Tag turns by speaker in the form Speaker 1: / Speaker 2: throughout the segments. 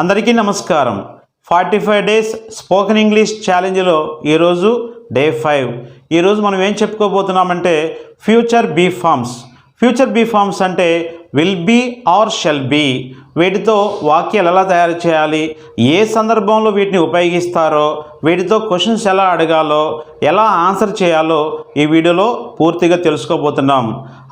Speaker 1: అందరికీ నమస్కారం. Forty five days spoken English ఛాలెంజ్లో ఈరోజు డే ఫైవ్. ఈరోజు మనం ఏం చెప్పుకోబోతున్నామంటే future be forms. Future be forms అంటే will be or shall be. వీటితో వాక్యాలు ఎలా తయారు చేయాలి? ఏ సందర్భంలో వీటిని ఉపయోగిస్తారో? వీటితో క్వశ్చన్స్ ఎలా అడగాలో? ఎలా ఆన్సర్ చేయాలో ఈ వీడియోలో పూర్తిగా తెలుసుకోబోతున్నాం.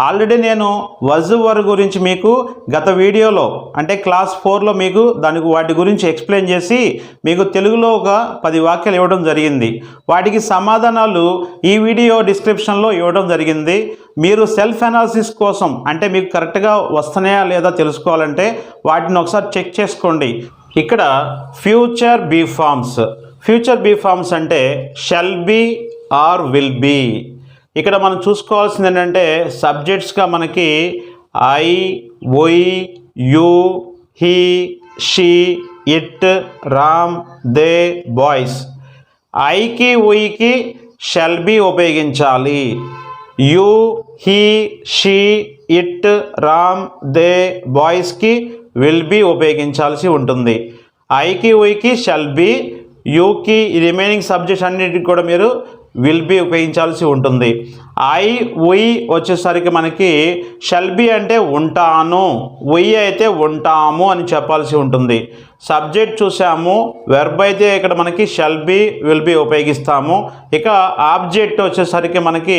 Speaker 1: ఆల్రెడీ నేను వజువర్ గురించి మీకు గత వీడియోలో అంటే క్లాస్ ఫోర్లో మీకు దానికి వాటి గురించి ఎక్స్ప్లెయిన్ చేసి మీకు తెలుగులో ఒక పది వాక్యాలు ఇవ్వడం జరిగింది. వాటికి సమాధానాలు ఈ వీడియో డిస్క్రిప్షన్లో ఇవ్వడం జరిగింది. మీరు సెల్ఫ్ అనాలిసిస్ కోసం అంటే మీకు కరెక్ట్గా వస్తున్నాయా లేదా తెలుసుకోవాలంటే వాటిని ఒకసారి చెక్ చేసుకోండి. ఇక్కడ future be forms. Future be forms అంటే shall be or will be. ఇక్కడ మనం చూసుకోవాల్సింది ఏంటంటే సబ్జెక్ట్స్గా మనకి I we you he she it Ram they boys. ఐకి ఉయికి షెల్ బి ఉపయోగించాలి. You he she it Ram they బాయ్స్కి విల్ బి ఉపయోగించాల్సి ఉంటుంది. ఐకి ఉయికి షెల్ బి యూకి రిమైనింగ్ సబ్జెక్ట్స్ అన్నిటికి కూడా మీరు విల్ బి ఉపయోగించాల్సి ఉంటుంది. ఐ ఉయ్ వచ్చేసరికి మనకి షెల్ బి అంటే ఉంటాను ఉయ్ అయితే ఉంటాము అని చెప్పాల్సి ఉంటుంది. సబ్జెక్ట్ చూసాము వెర్బ్ అయితే ఇక్కడ మనకి షెల్ బి విల్ బి ఉపయోగిస్తాము. ఇక ఆబ్జెక్ట్ వచ్చేసరికి మనకి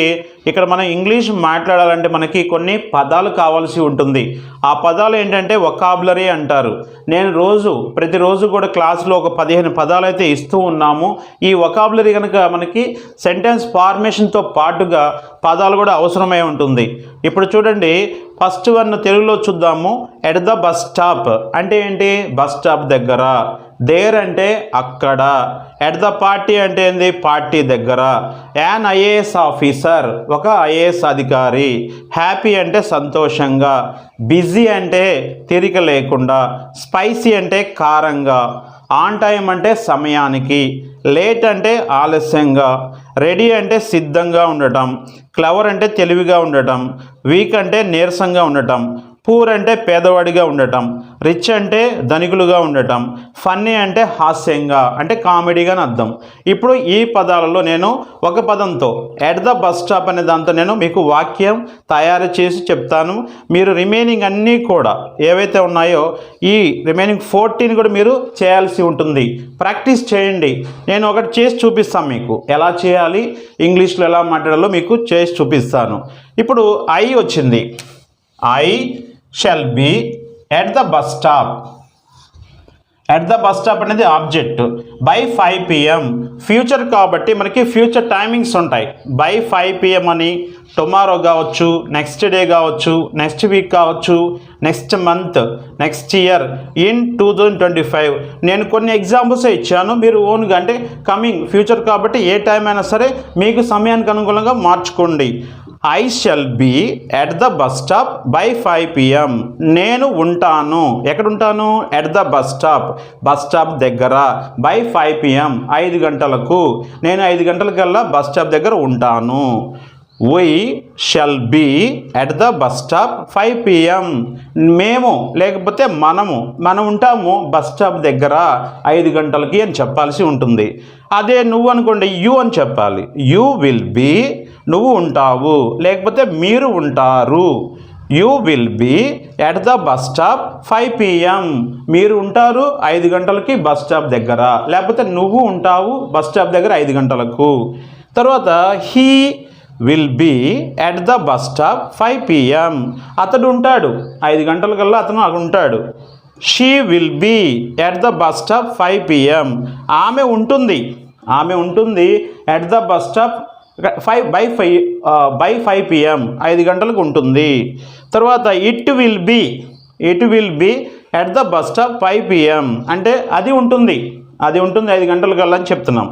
Speaker 1: ఇక్కడ మనం ఇంగ్లీష్ మాట్లాడాలంటే మనకి కొన్ని పదాలు కావాల్సి ఉంటుంది. ఆ పదాలు ఏంటంటే వొకాబులరీ అంటారు. నేను రోజు ప్రతిరోజు కూడా క్లాస్లో ఒక పదిహేను పదాలు అయితే ఇస్తూ ఉన్నాము. ఈ వొకాబులరీ కనుక మనకి సెంటెన్స్ ఫార్మేషన్తో పాటుగా పదాలు కూడా అవసరమై ఉంటుంది. ఇప్పుడు చూడండి ఫస్ట్ వన్ తెలుగులో చూద్దాము. ఎట్ ద బస్ స్టాప్ అంటే ఏంటి? బస్ స్టాప్ దగ్గర. దేర్ అంటే అక్కడ. ఎట్ ద పార్టీ అంటే ఏంది? పార్టీ దగ్గర. యాన్ ఐఏఎస్ ఆఫీసర్ ఒక ఐఏఎస్ అధికారి. హ్యాపీ అంటే సంతోషంగా. బిజీ అంటే తీరిక లేకుండా. స్పైసీ అంటే కారంగా. ఆన్ టైం అంటే సమయానికి లేట్ అంటే ఆలస్యంగా రెడీ అంటే సిద్ధంగా ఉండటం క్లవర్ అంటే తెలివిగా ఉండటం వీక్ అంటే నీరసంగా ఉండటం పూర్ అంటే పేదవాడిగా ఉండటం రిచ్ అంటే ధనికులుగా ఉండటం ఫన్నీ అంటే హాస్యంగా అంటే కామెడీగా అని అర్థం. ఇప్పుడు ఈ పదాలలో నేను ఒక పదంతో ఎట్ ద బస్ స్టాప్ అనే దాంతో నేను మీకు వాక్యం తయారు చేసి చెప్తాను. మీరు రిమైనింగ్ అన్నీ కూడా ఏవైతే ఉన్నాయో ఈ రిమైనింగ్ ఫోర్టీన్ కూడా మీరు చేయాల్సి ఉంటుంది. ప్రాక్టీస్ చేయండి. నేను ఒకటి చేసి చూపిస్తాను మీకు. ఎలా చేయాలి? ఇంగ్లీష్లో ఎలా మాట్లాడాలో మీకు చేసి చూపిస్తాను. ఇప్పుడు ఐ వచ్చింది. I shall be at the bus stop at the bus stop అనేది object by five PM future కాబట్టి మనకి ఫ్యూచర్ టైమింగ్స్ ఉంటాయి. బై ఫైవ్ పిఎం అని టుమారో కావచ్చు నెక్స్ట్ డే కావచ్చు నెక్స్ట్ వీక్ కావచ్చు next month next year in two thousand twenty five నేను కొన్ని ఎగ్జాంపుల్స్ ఇచ్చాను. మీరు ఓన్గా అంటే కమింగ్ ఫ్యూచర్ కాబట్టి ఏ టైం అయినా సరే మీకు సమయానికి అనుగుణంగా మార్చుకోండి. I shall be at the bus stop by five PM నేను ఉంటాను. ఎక్కడ ఉంటాను at the bus stop bus stop దగ్గర బై ఫైవ్ పిఎం ఐదు గంటలకు. నేను ఐదు గంటలకల్లా బస్ స్టాప్ దగ్గర ఉంటాను. We shall be at the bus stop five PM మేము లేకపోతే మనము మనం ఉంటాము బస్ స్టాప్ దగ్గర ఐదు గంటలకి అని చెప్పాల్సి ఉంటుంది. అదే నువ్వు అనుకోండి యూ అని చెప్పాలి. యూ విల్ బీ నువ్వు ఉంటావు లేకపోతే మీరు ఉంటారు. You will be at the bus stop five PM మీరు ఉంటారు ఐదు గంటలకి బస్ స్టాప్ దగ్గర లేకపోతే నువ్వు ఉంటావు బస్ స్టాప్ దగ్గర ఐదు గంటలకు. తర్వాత he will be at the bus stop five PM అతడు ఉంటాడు ఐదు గంటలకల్లా అతను అక్కడ ఉంటాడు. She will be at the bus stop five PM ఆమె ఉంటుంది ఆమె ఉంటుంది at the bus stop five by five by five PM ఐదు గంటలకు ఉంటుంది. తర్వాత it will be it will be at the bus stop five PM అంటే అది ఉంటుంది. అది ఉంటుంది ఐదు గంటలకు అని చెప్తున్నాం.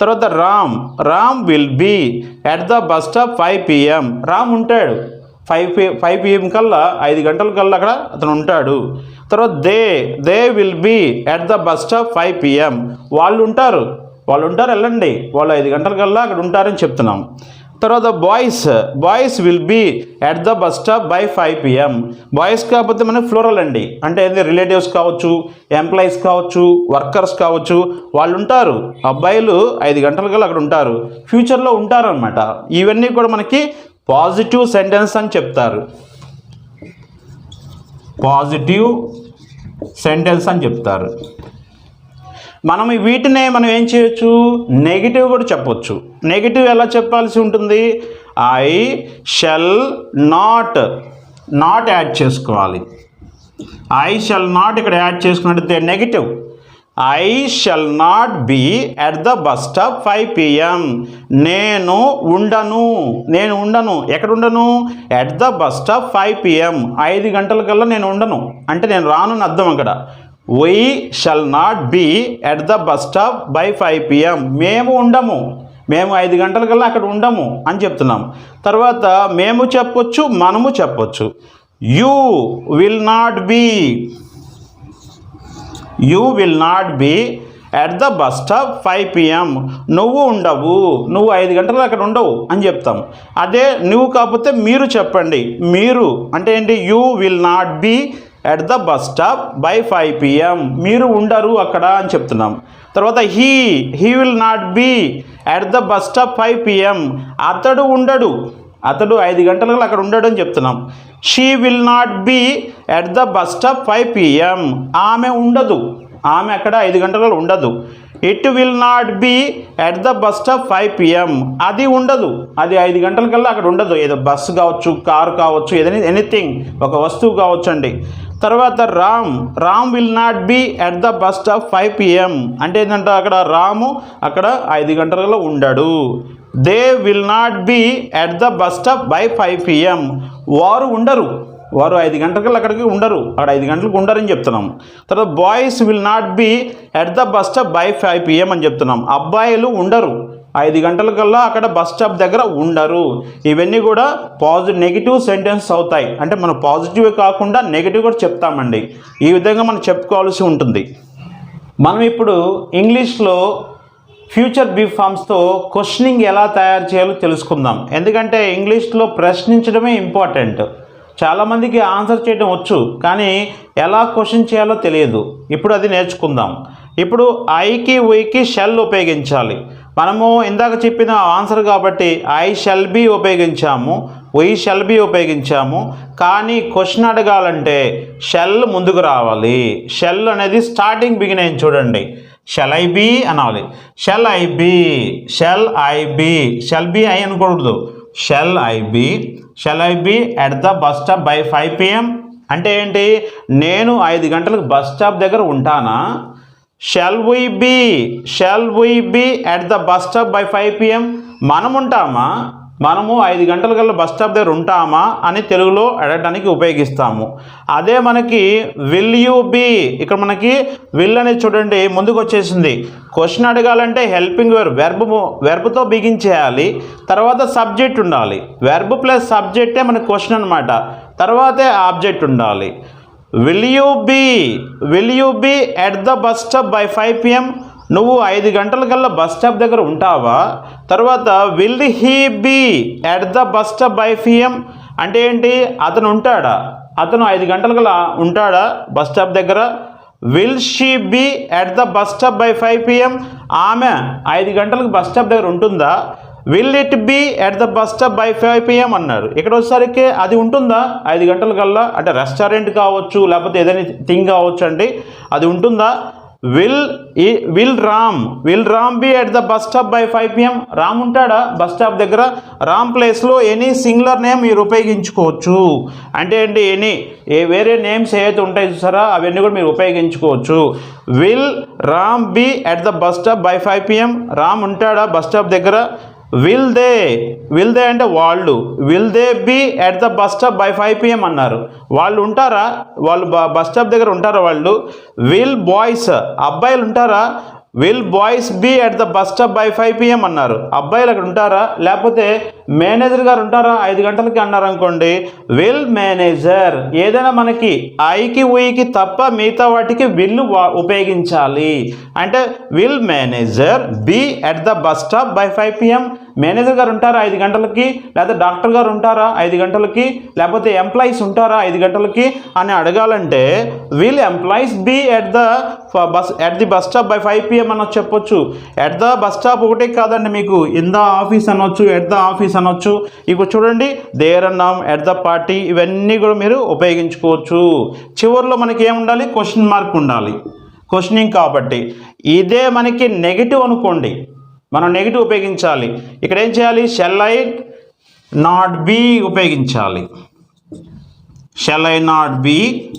Speaker 1: తర్వాత Ram Ram will be at the bus stop five PM Ram ఉంటాడు. ఫైవ్ పి ఫైవ్ పిఎం కల్లా ఐదు గంటల కల్లా అక్కడ అతను ఉంటాడు. తర్వాత they they will be at the bus stop five PM వాళ్ళు ఉంటారు. వాళ్ళు ఉంటారు వెళ్ళండి. వాళ్ళు ఐదు గంటల కల్లా అక్కడ ఉంటారని చెప్తున్నాం. తర్వాత boys boys will be at the bus stop by five PM. Boys కాకపోతే మనకి ఫ్లోరల్ అండి. అంటే ఏంది రిలేటివ్స్ కావచ్చు ఎంప్లాయీస్ కావచ్చు వర్కర్స్ కావచ్చు వాళ్ళు ఉంటారు అబ్బాయిలు ఐదు గంటల కల్లా అక్కడ ఉంటారు. ఫ్యూచర్లో ఉంటారనమాట ఇవన్నీ కూడా మనకి పాజిటివ్ సెంటెన్స్ అని చెప్తారు. పాజిటివ్ సెంటెన్స్ అని చెప్తారు. మనం వీటినే మనం ఏం చేయొచ్చు? నెగిటివ్ కూడా చెప్పొచ్చు. నెగిటివ్ ఎలా చెప్పాల్సి ఉంటుంది? I shall not not add చేసుకోవాలి. ఐ షెల్ నాట్ ఇక్కడ యాడ్ చేసుకున్నట్టు negative I shall not be at the bus stop five PM నేను ఉండను. నేను ఉండను. ఎక్కడ ఉండను? At the bus stop five PM ఐదు గంటలకల్లా నేను ఉండను. అంటే నేను రాను అర్థం అక్కడ. We shall not be at the bus stop by five PM మేము ఉండము. మేము ఐదు గంటలకల్లా అక్కడ ఉండము అని చెప్తున్నాం. తర్వాత మేము చెప్పొచ్చు మనము చెప్పొచ్చు. You will not be you will not be at the bus stop five PM నువ్వు ఉండవు. నువ్వు ఐదు గంటలు అక్కడ ఉండవు అని చెప్తాం. అదే నువ్వు కాకపోతే మీరు చెప్పండి. మీరు అంటే ఏంటి? You will not be at the bus stop by five PM మీరు ఉండరు అక్కడ అని చెప్తున్నాం. తర్వాత he he will not be at the bus stop five PM అతడు ఉండడు. అతడు ఐదు గంటలకు అక్కడ ఉండడు అని చెప్తున్నాం. She will not be at the bus stop five PM ఆమె ఉండదు. ఆమె అక్కడ ఐదు గంటలలో ఉండదు. It will not be at the bus stop five PM అది ఉండదు. అది ఐదు గంటలకల్లా అక్కడ ఉండదు. ఏదో బస్సు కావచ్చు కారు కావచ్చు ఏదైనా ఎనీథింగ్ ఒక వస్తువు కావచ్చు అండి. తర్వాత Ram Ram will not be at the bus stop five PM అంటే ఏంటంటే అక్కడ రాము అక్కడ ఐదు గంటలలో ఉండడు. They will not be at the bus stop by five PM వారు ఉండరు. వారు ఐదు గంటలకు అక్కడికి ఉండరు. అక్కడ ఐదు గంటలకు ఉండరని చెప్తున్నాం. తర్వాత boys will not be at the bus stop by five PM అని చెప్తున్నాం. అబ్బాయిలు ఉండరు. ఐదు గంటలకల్లా అక్కడ బస్ స్టాప్ దగ్గర ఉండరు. ఇవన్నీ కూడా పాజిటివ్ నెగిటివ్ సెంటెన్స్ అవుతాయి. అంటే మనం పాజిటివ్ కాకుండా నెగిటివ్ కూడా చెప్తామండి. ఈ విధంగా మనం చెప్పుకోవాల్సి ఉంటుంది. మనం ఇప్పుడు ఇంగ్లీష్లో ఫ్యూచర్ బీ ఫామ్స్తో క్వశ్చనింగ్ ఎలా తయారు చేయాలో తెలుసుకుందాం. ఎందుకంటే ఇంగ్లీష్లో ప్రశ్నించడమే ఇంపార్టెంట్. చాలామందికి ఆన్సర్ చేయడం వచ్చు కానీ ఎలా క్వశ్చన్ చేయాలో తెలియదు. ఇప్పుడు అది నేర్చుకుందాం. ఇప్పుడు ఐకి ఉయికి షెల్ ఉపయోగించాలి. మనము ఇందాక చెప్పిన ఆన్సర్ కాబట్టి ఐ షెల్ బి ఉపయోగించాము వై షెల్ బి ఉపయోగించాము కానీ క్వశ్చన్ అడగాలంటే షెల్ ముందుకు రావాలి. షెల్ అనేది స్టార్టింగ్ బిగిన్ అయింది చూడండి. షెల్ ఐ బి అనాలి. Shall I be shall I be shall be I అనకూడదు shall I be shall I be at the bus stop by five PM అంటే ఏంటి? నేను ఐదు గంటలకు బస్ స్టాప్ దగ్గర ఉంటానా? Shall we be shall we be at the bus stop by five PM మనం ఉంటామా మనము ఐదు గంటల కల్లా బస్ స్టాప్ దగ్గర ఉంటామా అని తెలుగులో అడగడానికి ఉపయోగిస్తాము. అదే మనకి విల్ యూ బీ ఇక్కడ మనకి విల్ అనేది చూడండి ముందుకు వచ్చేసింది. క్వశ్చన్ అడగాలంటే హెల్పింగ్ వెర్ వెర్బ్ వెర్బ్తో బిగించేయాలి తర్వాత సబ్జెక్ట్ ఉండాలి. వెర్బ్ ప్లస్ సబ్జెక్టే మనకి క్వశ్చన్ అనమాట తర్వాతే ఆబ్జెక్ట్ ఉండాలి. Will you be will you be at the bus stop by five PM నువ్వు ఐదు గంటలకల్లా బస్ స్టాప్ దగ్గర ఉంటావా? తర్వాత will he be at the bus stop by PM అంటే ఏంటి? అతను ఉంటాడా? అతను ఐదు గంటలకల్లా ఉంటాడా బస్ స్టాప్ దగ్గర? Will she be at the bus stop by five PM ఆమె ఐదు గంటలకు బస్ స్టాప్ దగ్గర ఉంటుందా? Will it be at the bus stop by five PM అన్నారు. ఇక్కడ వచ్చేసరికి అది ఉంటుందా? ఐదు గంటల కల్లా? అంటే రెస్టారెంట్ కావచ్చు లేకపోతే ఏదైనా థింగ్ కావచ్చు అండి అది ఉంటుందా? విల్ ఈ will Ram will Ram be at the bus stop by five PM Ram ఉంటాడా? బస్ స్టాప్ దగ్గర రామ్ ప్లేస్లో ఎనీ సింగులర్ నేమ్ మీరు ఉపయోగించుకోవచ్చు. అంటే ఏంటి? ఎనీ ఏ వేరే నేమ్స్ ఏవైతే ఉంటాయి చూసారా? అవన్నీ కూడా మీరు ఉపయోగించుకోవచ్చు. Will Ram be at the bus stop by five PM Ram ఉంటాడా? బస్ స్టాప్ దగ్గర విల్ దే విల్ దే అంటే వాళ్ళు will they be at the bus stop by five PM అన్నారు. వాళ్ళు ఉంటారా? వాళ్ళు బస్ స్టాప్ దగ్గర ఉంటారా వాళ్ళు? విల్ బాయ్స్ అబ్బాయిలు ఉంటారా? Will boys be at the bus stop by five PM అన్నారు. అబ్బాయిలు అక్కడ ఉంటారా? లేకపోతే మేనేజర్ గారు ఉంటారా? ఐదు గంటలకి అన్నారు అనుకోండి. విల్ మేనేజర్ ఏదైనా మనకి ఐకి ఉయికి తప్ప మిగతా వాటికి విల్ ఉపయోగించాలి. అంటే will manager be at the bus stop by five PM manager గారు ఉంటారా ఐదు గంటలకి? లేకపోతే డాక్టర్ గారు ఉంటారా ఐదు గంటలకి? లేకపోతే ఎంప్లాయీస్ ఉంటారా ఐదు గంటలకి? అని అడగాలంటే will employees be at the bus at the bus stop by five PM అనొచ్చు చెప్పొచ్చు. ఎట్ ద బస్ స్టాప్ ఒకటే కాదండి మీకు. ఇన్ ద ఆఫీస్ అనొచ్చు ఎట్ ద ఆఫీస్ అనొచ్చు. ఇప్పుడు చూడండి దేర్ అన్నాం ఎట్ ద పార్టీ ఇవన్నీ కూడా మీరు ఉపయోగించుకోవచ్చు. చివరిలో మనకి ఏముండాలి? ఉండాలి క్వశ్చన్ మార్క్ ఉండాలి. క్వశ్చనింగ్ కాబట్టి. ఇదే మనకి నెగిటివ్ అనుకోండి. మనం నెగిటివ్ ఉపయోగించాలి. ఇక్కడ ఏం చేయాలి? షెల్ ఐ నాట్ బీ ఉపయోగించాలి? షెల్ ఐ నాట్ బీ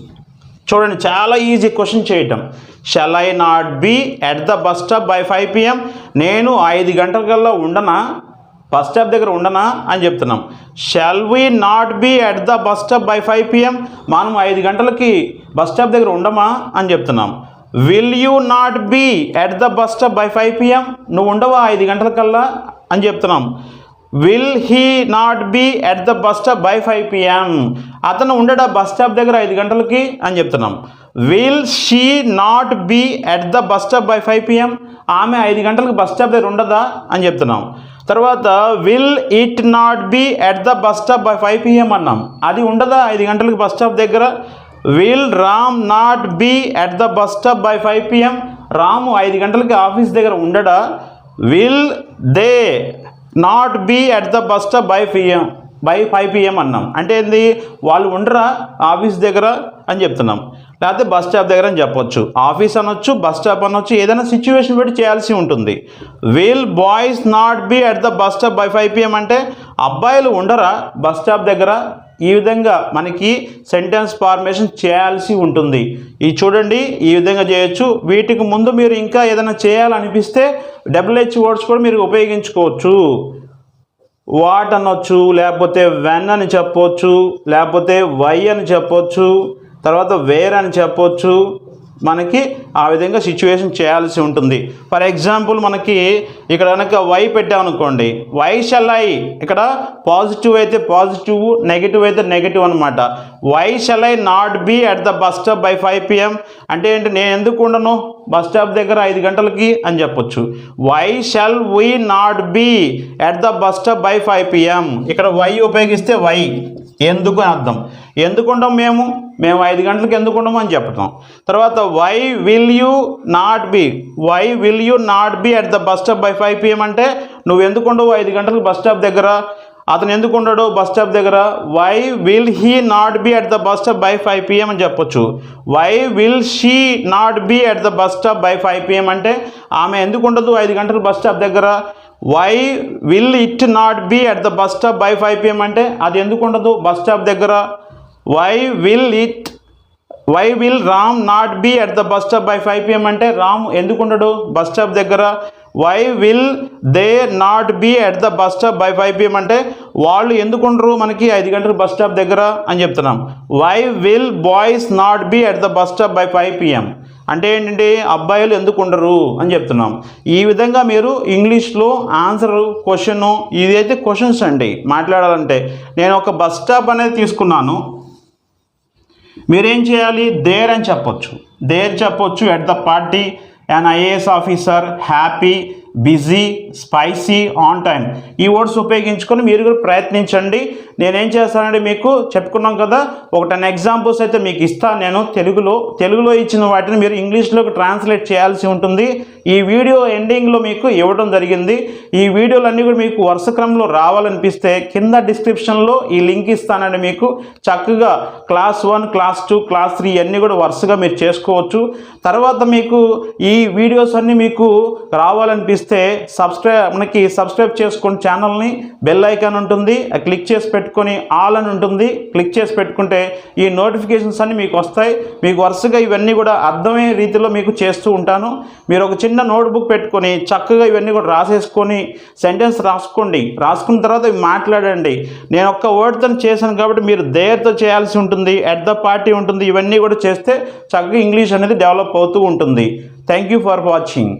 Speaker 1: చూడండి చాలా ఈజీ క్వశ్చన్ చేయటం. Shall I not be at the bus stop by five PM నేను ఐదు గంటలకల్లా ఉండనా? బస్ స్టాప్ దగ్గర ఉండనా? అని చెప్తున్నాం. Shall we not be at the bus stop by five PM మనం ఐదు గంటలకి బస్ స్టాప్ దగ్గర ఉండమా? అని చెప్తున్నాం. Will you not be at the bus stop by five PM నువ్వు ఉండవా ఐదు గంటలకల్లా? అని చెప్తున్నాం. Will he not be at the bus stop by five PM అతను ఉండడా బస్ స్టాప్ దగ్గర ఐదు గంటలకి? అని చెప్తున్నాం. Will she not be at the bus stop by five PM ఆమె ఐదు గంటలకు బస్ స్టాప్ దగ్గర ఉండదా? అని చెప్తున్నాం. తర్వాత will it not be at the bus stop by five PM అన్నాం. అది ఉండదా ఐదు గంటలకు బస్ స్టాప్ దగ్గర? Will Ram not be at the bus stop by five PM Ramu ఐదు గంటలకి ఆఫీస్ దగ్గర ఉండడా? Will they not be at the bus stop by PM by five PM అన్నాం. అంటే ఏంది? వాళ్ళు ఉండరా? ఆఫీస్ దగ్గర అని చెప్తున్నాం. లేకపోతే బస్ స్టాప్ దగ్గర అని చెప్పొచ్చు. ఆఫీస్ అనొచ్చు బస్ స్టాప్ అనొచ్చు ఏదైనా సిచ్యువేషన్ పెట్టి చేయాల్సి ఉంటుంది. Will boys not be at the bus stop by five PM అంటే అబ్బాయిలు ఉండరా? బస్ స్టాప్ దగ్గర ఈ విధంగా మనకి సెంటెన్స్ ఫార్మేషన్ చేయాల్సి ఉంటుంది. ఈ చూడండి ఈ విధంగా చేయొచ్చు. వీటికి ముందు మీరు ఇంకా ఏదైనా చేయాలనిపిస్తే డబుల్ హెచ్ వర్డ్స్ కూడా మీరు ఉపయోగించుకోవచ్చు. వాట్ అనొచ్చు లేకపోతే వెన్ అని చెప్పొచ్చు లేకపోతే వై అని చెప్పొచ్చు తర్వాత వేర్ అని చెప్పొచ్చు. మనకి ఆ విధంగా సిచ్యువేషన్ చేయాల్సి ఉంటుంది. ఫర్ ఎగ్జాంపుల్ మనకి ఇక్కడ కనుక వై పెట్టామనుకోండి వై షల్ ఐ ఇక్కడ పాజిటివ్ అయితే పాజిటివ్ నెగిటివ్ అయితే నెగిటివ్ అనమాట why shall I not be at the bus stop by five PM అంటే ఏంటి నేను ఎందుకు ఉండను? బస్ స్టాప్ దగ్గర ఐదు గంటలకి అని చెప్పొచ్చు. Why shall we not be at the bus stop by five PM ఇక్కడ వై ఉపయోగిస్తే వై ఎందుకు అని అర్థం? ఎందుకు మేము? మేము ఐదు గంటలకు ఎందుకు అని చెప్తాం. తర్వాత why will you not be why will you not be at the bus stop by five PM అంటే నువ్వు ఎందుకు ఉండవు ఐదు గంటలకు బస్ స్టాప్ దగ్గర? అతను ఎందుకు ఉండడు? బస్ స్టాప్ దగ్గర. Why will he not be at the bus stop by five PM అని చెప్పొచ్చు. Why will she not be at the bus stop by five PM అంటే ఆమె ఎందుకు ఉండదు ఐదు గంటలు బస్ స్టాప్ దగ్గర? Why will it not be at the bus stop by five PM అంటే అది ఎందుకు ఉండదు? బస్ స్టాప్ దగ్గర. Why will it why will Ram not be at the bus stop by five PM అంటే రామ్ ఎందుకు ఉండడు? Bus stop దగ్గర. Why will they not be at the bus stop by five PM అంటే వాళ్ళు ఎందుకు ఉండరు మనకి ఐదు గంటలకు బస్ స్టాప్ దగ్గర అని చెప్తున్నాం. Why will boys not be at the bus stop by five PM అంటే ఏంటంటే అబ్బాయిలు ఎందుకు ఉండరు అని చెప్తున్నాం. ఈ విధంగా మీరు ఇంగ్లీష్లో ఆన్సర్ క్వశ్చన్ ఇదైతే క్వశ్చన్స్ అండి మాట్లాడాలంటే. నేను ఒక బస్ స్టాప్ అనేది తీసుకున్నాను. మీరేం చేయాలి? దేర్ అని చెప్పొచ్చు. దేర్ చెప్పొచ్చు at the party and IAS officer happy busy spicy on time. ఈ వర్డ్స్ ఉపయోగించుకొని మీరు కూడా ప్రయత్నించండి. నేనేం చేస్తానంటే మీకు చెప్పుకున్నాం కదా ఒక టెన్ ఎగ్జాంపుల్స్ అయితే మీకు ఇస్తాను నేను తెలుగులో. తెలుగులో ఇచ్చిన వాటిని మీరు ఇంగ్లీష్లోకి ట్రాన్స్లేట్ చేయాల్సి ఉంటుంది. ఈ వీడియో ఎండింగ్లో మీకు ఇవ్వడం జరిగింది. ఈ వీడియోలన్నీ కూడా మీకు వరుస క్రమంలో రావాలనిపిస్తే కింద డిస్క్రిప్షన్లో ఈ లింక్ ఇస్తానండి మీకు. చక్కగా class one class two class three అన్నీ కూడా వరుసగా మీరు చేసుకోవచ్చు. తర్వాత మీకు ఈ వీడియోస్ అన్నీ మీకు రావాలనిపిస్తే సబ్స్క్రైబ్ మనకి సబ్స్క్రైబ్ చేసుకుని ఛానల్ని బెల్ ఐకాన్ ఉంటుంది. ఆ క్లిక్ చేసి పెట్టుకొని ఆల్ అని ఉంటుంది. క్లిక్ చేసి పెట్టుకుంటే ఈ నోటిఫికేషన్స్ అన్నీ మీకు వస్తాయి. మీకు వరుసగా ఇవన్నీ కూడా అర్థమయ్యే రీతిలో మీకు చేస్తూ ఉంటాను. మీరు ఒక చిన్న నోట్బుక్ పెట్టుకొని చక్కగా ఇవన్నీ కూడా రాసేసుకొని సెంటెన్స్ రాసుకోండి. రాసుకున్న తర్వాత మాట్లాడండి. నేను ఒక్క వర్డ్తో చేశాను కాబట్టి మీరు దేర్తో చేయాల్సి ఉంటుంది. ఎట్ ద పార్టీ ఉంటుంది. ఇవన్నీ కూడా చేస్తే చక్కగా ఇంగ్లీష్ అనేది డెవలప్ అవుతూ ఉంటుంది. Thank you for watching